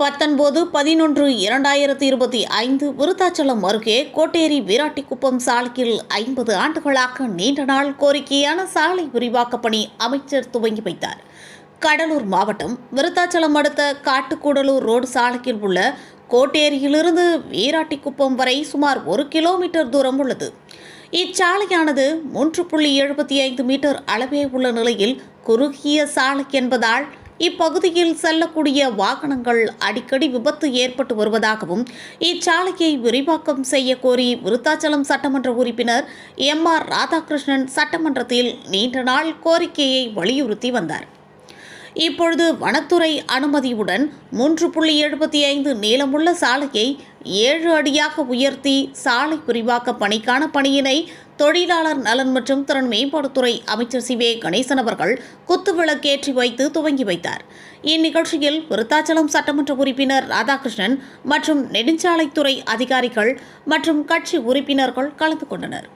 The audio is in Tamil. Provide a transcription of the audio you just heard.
பத்தொன்பது பதினொன்று இரண்டாயிரத்தி இருபத்தி ஐந்து விருத்தாச்சலம் அருகே கோட்டேரி வீராட்டிக்குப்பம் சாலையில் ஐம்பது ஆண்டுகளாக நீண்ட நாள் கோரிக்கையான சாலை விரிவாக்க பணி அமைச்சர் துவங்கி வைத்தார். கடலூர் மாவட்டம் விருத்தாச்சலம் அடுத்த காட்டுக்கூடலூர் ரோடு சாலையில் உள்ள கோட்டேரியிலிருந்து வீராட்டிக்குப்பம் வரை சுமார் ஒரு கிலோமீட்டர் தூரம் உள்ளது. இச்சாலையானது மூன்று புள்ளி எழுபத்தி ஐந்து மீட்டர் அளவே உள்ள நிலையில் குறுகிய சாலை என்பதால் இப்பகுதியில் செல்லக்கூடிய வாகனங்கள் அடிக்கடி விபத்து ஏற்பட்டு வருவதாகவும் இச்சாலையை விரிவாக்கம் செய்ய கோரி விருத்தாச்சலம் சட்டமன்ற உறுப்பினர் எம் ஆர் ராதாகிருஷ்ணன் சட்டமன்றத்தில் நீண்ட நாள் கோரிக்கையை வலியுறுத்தி வந்தார். இப்பொழுது வனத்துறை அனுமதியுடன் மூன்று புள்ளி எழுபத்தி ஐந்து நீளமுள்ள சாலையை ஏழு அடியாக உயர்த்தி சாலை விரிவாக்க பணிக்கான பணியினை தொழிலாளர் நலன் மற்றும் திறன் மேம்பாட்டுத்துறை அமைச்சர் சி. வே. கணேசன் அவர்கள் குத்துவிளக்கேற்றி வைத்து துவங்கி வைத்தார். இந்நிகழ்ச்சியில் விருத்தாச்சலம் சட்டமன்ற உறுப்பினர் ராதாகிருஷ்ணன் மற்றும் நெடுஞ்சாலைத்துறை அதிகாரிகள் மற்றும் கட்சி உறுப்பினர்கள் கலந்து கொண்டனர்.